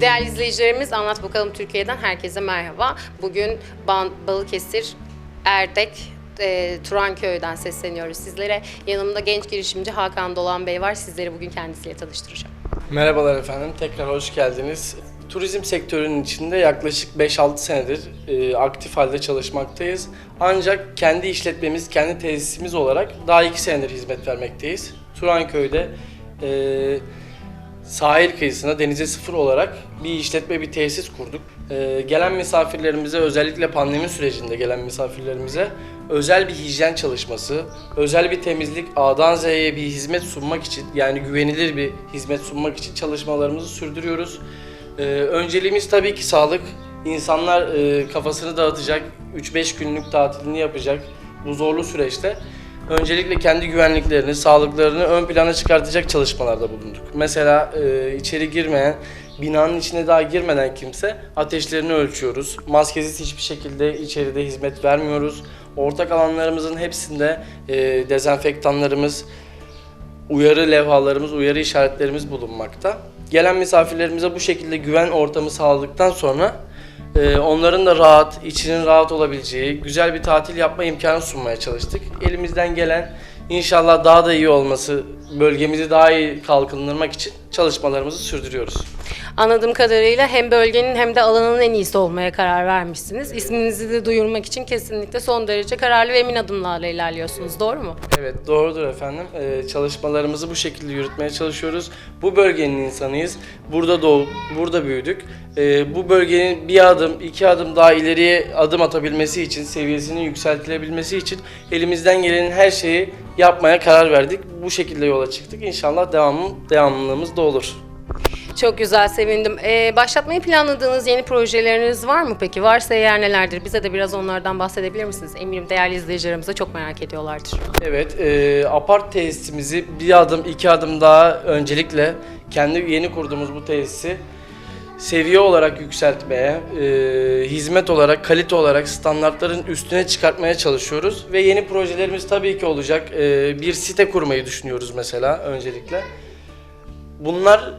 Değerli izleyicilerimiz Anlat Bakalım Türkiye'den herkese merhaba. Bugün Balıkesir, Erdek, e, Turanköy'den sesleniyoruz sizlere. Yanımda genç girişimci Hakan Dolan Bey var. Sizleri bugün kendisiyle tanıştıracağım. Merhabalar efendim, tekrar hoş geldiniz. Turizm sektörünün içinde yaklaşık 5-6 senedir e, aktif halde çalışmaktayız. Ancak kendi işletmemiz, kendi tesisimiz olarak daha 2 senedir hizmet vermekteyiz. Turanköy'de e, sahil kıyısına denize sıfır olarak bir işletme, bir tesis kurduk. E, gelen misafirlerimize, özellikle pandemi sürecinde gelen misafirlerimize özel bir hijyen çalışması, özel bir temizlik, A'dan Z'ye bir hizmet sunmak için, yani güvenilir bir hizmet sunmak için çalışmalarımızı sürdürüyoruz. Ee, önceliğimiz tabii ki sağlık. İnsanlar e, kafasını dağıtacak, 3-5 günlük tatilini yapacak bu zorlu süreçte. Öncelikle kendi güvenliklerini, sağlıklarını ön plana çıkartacak çalışmalarda bulunduk. Mesela e, içeri girmeyen, binanın içine daha girmeden kimse ateşlerini ölçüyoruz. Maskesiz hiçbir şekilde içeride hizmet vermiyoruz. Ortak alanlarımızın hepsinde e, dezenfektanlarımız, uyarı levhalarımız, uyarı işaretlerimiz bulunmakta. Gelen misafirlerimize bu şekilde güven ortamı sağladıktan sonra e, onların da rahat, içinin rahat olabileceği güzel bir tatil yapma imkanı sunmaya çalıştık. Elimizden gelen inşallah daha da iyi olması, bölgemizi daha iyi kalkındırmak için çalışmalarımızı sürdürüyoruz. Anladığım kadarıyla hem bölgenin hem de alanın en iyisi olmaya karar vermişsiniz. İsminizi de duyurmak için kesinlikle son derece kararlı ve emin adımlarla ilerliyorsunuz. Doğru mu? Evet doğrudur efendim. Ee, çalışmalarımızı bu şekilde yürütmeye çalışıyoruz. Bu bölgenin insanıyız. Burada doğup, burada büyüdük. Ee, bu bölgenin bir adım, iki adım daha ileriye adım atabilmesi için, seviyesinin yükseltilebilmesi için elimizden gelenin her şeyi yapmaya karar verdik. Bu şekilde yola çıktık. İnşallah devamı, devamlılığımız da olur. Çok güzel, sevindim. Ee, başlatmayı planladığınız yeni projeleriniz var mı peki? Varsa eğer nelerdir? Bize de biraz onlardan bahsedebilir misiniz? Eminim değerli izleyicilerimiz de çok merak ediyorlardır. Evet, e, apart tesisimizi bir adım, iki adım daha öncelikle kendi yeni kurduğumuz bu tesisi seviye olarak yükseltmeye, e, hizmet olarak, kalite olarak standartların üstüne çıkartmaya çalışıyoruz. Ve yeni projelerimiz tabii ki olacak. E, bir site kurmayı düşünüyoruz mesela öncelikle. Bunlar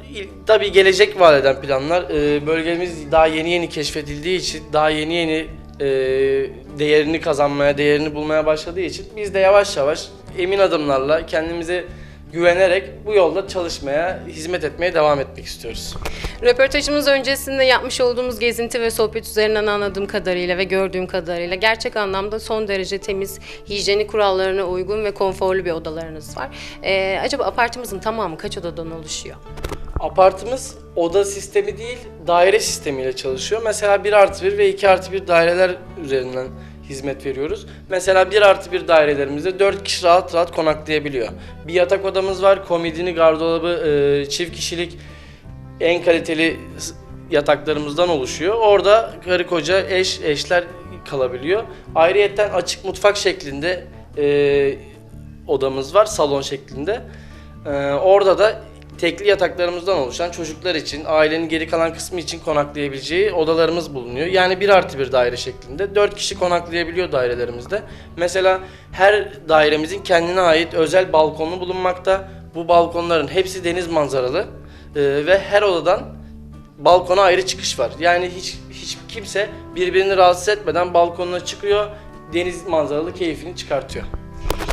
tabii gelecek vaat planlar. E, bölgemiz daha yeni yeni keşfedildiği için, daha yeni yeni e, değerini kazanmaya, değerini bulmaya başladığı için biz de yavaş yavaş emin adımlarla kendimize güvenerek bu yolda çalışmaya, hizmet etmeye devam etmek istiyoruz. Röportajımız öncesinde yapmış olduğumuz gezinti ve sohbet üzerinden anladığım kadarıyla ve gördüğüm kadarıyla gerçek anlamda son derece temiz, hijyenik kurallarına uygun ve konforlu bir odalarınız var. Ee, acaba apartımızın tamamı kaç odadan oluşuyor? Apartımız oda sistemi değil, daire sistemiyle çalışıyor. Mesela 1 artı 1 ve 2 artı 1 daireler üzerinden hizmet veriyoruz. Mesela 1 artı 1 dairelerimizde 4 kişi rahat rahat konaklayabiliyor. Bir yatak odamız var, komodini, gardırobı, e, çift kişilik en kaliteli yataklarımızdan oluşuyor. Orada karı koca, eş, eşler kalabiliyor. Ayrıyetten açık mutfak şeklinde e, odamız var, salon şeklinde. E, orada da tekli yataklarımızdan oluşan çocuklar için, ailenin geri kalan kısmı için konaklayabileceği odalarımız bulunuyor. Yani bir artı bir daire şeklinde. 4 kişi konaklayabiliyor dairelerimizde. Mesela her dairemizin kendine ait özel balkonu bulunmakta. Bu balkonların hepsi deniz manzaralı Ee, ve her odadan balkona ayrı çıkış var. Yani hiç hiç kimse birbirini rahatsız etmeden balkonuna çıkıyor, deniz manzaralı keyfini çıkartıyor.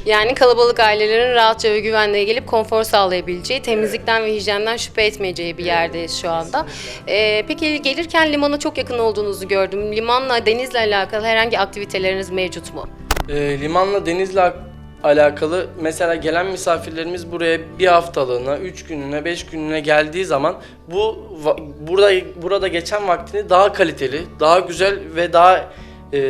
Yani kalabalık ailelerin rahatça ve güvenle gelip konfor sağlayabileceği, temizlikten ve hijyenden şüphe etmeyeceği bir yerdeyiz şu anda. Ee, peki gelirken limana çok yakın olduğunuzu gördüm. Limanla, denizle alakalı herhangi aktiviteleriniz mevcut mu? Ee, limanla denizle ak- alakalı mesela gelen misafirlerimiz buraya bir haftalığına, üç gününe, beş gününe geldiği zaman bu burada burada geçen vaktini daha kaliteli, daha güzel ve daha e,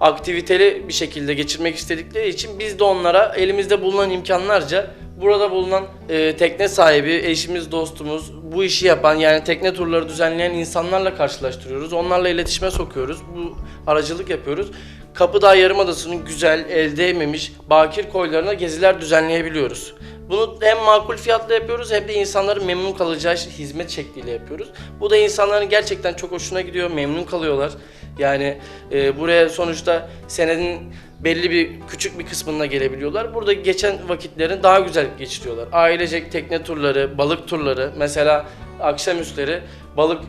aktiviteli bir şekilde geçirmek istedikleri için biz de onlara elimizde bulunan imkanlarca burada bulunan e, tekne sahibi, eşimiz, dostumuz, bu işi yapan yani tekne turları düzenleyen insanlarla karşılaştırıyoruz. Onlarla iletişime sokuyoruz. Bu aracılık yapıyoruz. Kapıdağ Yarımadası'nın güzel, el değmemiş, bakir koylarına geziler düzenleyebiliyoruz. Bunu hem makul fiyatla yapıyoruz hem de insanların memnun kalacağı hizmet şekliyle yapıyoruz. Bu da insanların gerçekten çok hoşuna gidiyor, memnun kalıyorlar. Yani e, buraya sonuçta senenin belli bir küçük bir kısmına gelebiliyorlar. Burada geçen vakitlerini daha güzel geçiriyorlar. Ailecek tekne turları, balık turları, mesela akşamüstleri balık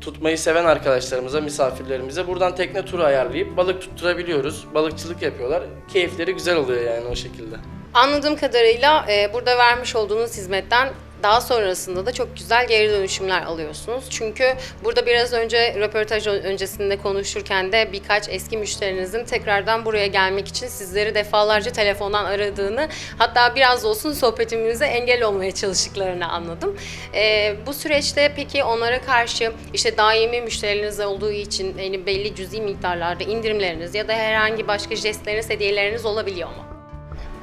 tutmayı seven arkadaşlarımıza, misafirlerimize buradan tekne turu ayarlayıp balık tutturabiliyoruz. Balıkçılık yapıyorlar. Keyifleri güzel oluyor yani o şekilde. Anladığım kadarıyla e, burada vermiş olduğunuz hizmetten daha sonrasında da çok güzel geri dönüşümler alıyorsunuz. Çünkü burada biraz önce röportaj ön- öncesinde konuşurken de birkaç eski müşterinizin tekrardan buraya gelmek için sizleri defalarca telefondan aradığını hatta biraz olsun sohbetimize engel olmaya çalıştıklarını anladım. E, bu süreçte peki onlara karşı işte daimi müşterileriniz olduğu için yani belli cüzi miktarlarda indirimleriniz ya da herhangi başka jestleriniz, hediyeleriniz olabiliyor mu?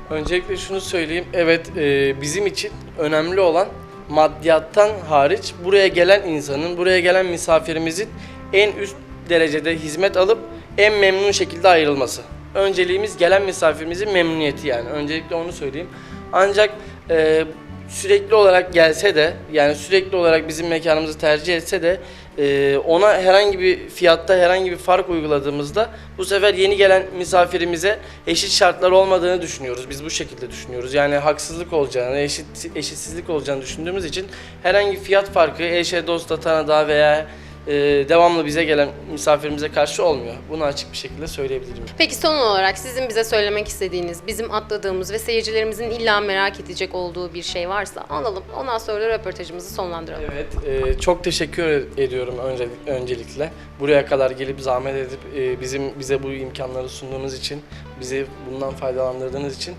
Öncelikle şunu söyleyeyim. Evet e, bizim için önemli olan maddiyattan hariç buraya gelen insanın, buraya gelen misafirimizin en üst derecede hizmet alıp en memnun şekilde ayrılması. Önceliğimiz gelen misafirimizin memnuniyeti yani. Öncelikle onu söyleyeyim. Ancak e, sürekli olarak gelse de yani sürekli olarak bizim mekanımızı tercih etse de e, ona herhangi bir fiyatta herhangi bir fark uyguladığımızda bu sefer yeni gelen misafirimize eşit şartlar olmadığını düşünüyoruz. Biz bu şekilde düşünüyoruz. Yani haksızlık olacağını, eşit eşitsizlik olacağını düşündüğümüz için herhangi fiyat farkı eşe, dosta, tanıdığa veya e, devamlı bize gelen misafirimize karşı olmuyor. Bunu açık bir şekilde söyleyebilirim. Peki son olarak sizin bize söylemek istediğiniz, bizim atladığımız ve seyircilerimizin illa merak edecek olduğu bir şey varsa alalım. Ondan sonra da röportajımızı sonlandıralım. Evet, e, çok teşekkür ediyorum önce, öncelikle. Buraya kadar gelip zahmet edip e, bizim bize bu imkanları sunduğunuz için, bizi bundan faydalandırdığınız için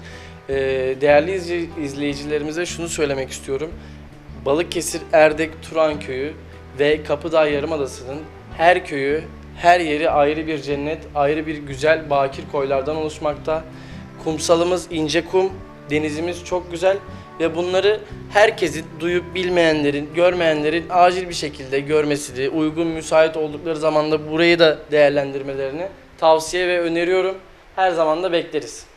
e, değerli izley- izleyicilerimize şunu söylemek istiyorum. Balıkesir Erdek Turan Köyü ve Kapıdağ Yarımadası'nın her köyü, her yeri ayrı bir cennet, ayrı bir güzel bakir koylardan oluşmakta. Kumsalımız ince kum, denizimiz çok güzel ve bunları herkesin duyup bilmeyenlerin, görmeyenlerin acil bir şekilde görmesini, uygun müsait oldukları zamanda burayı da değerlendirmelerini tavsiye ve öneriyorum. Her zaman da bekleriz.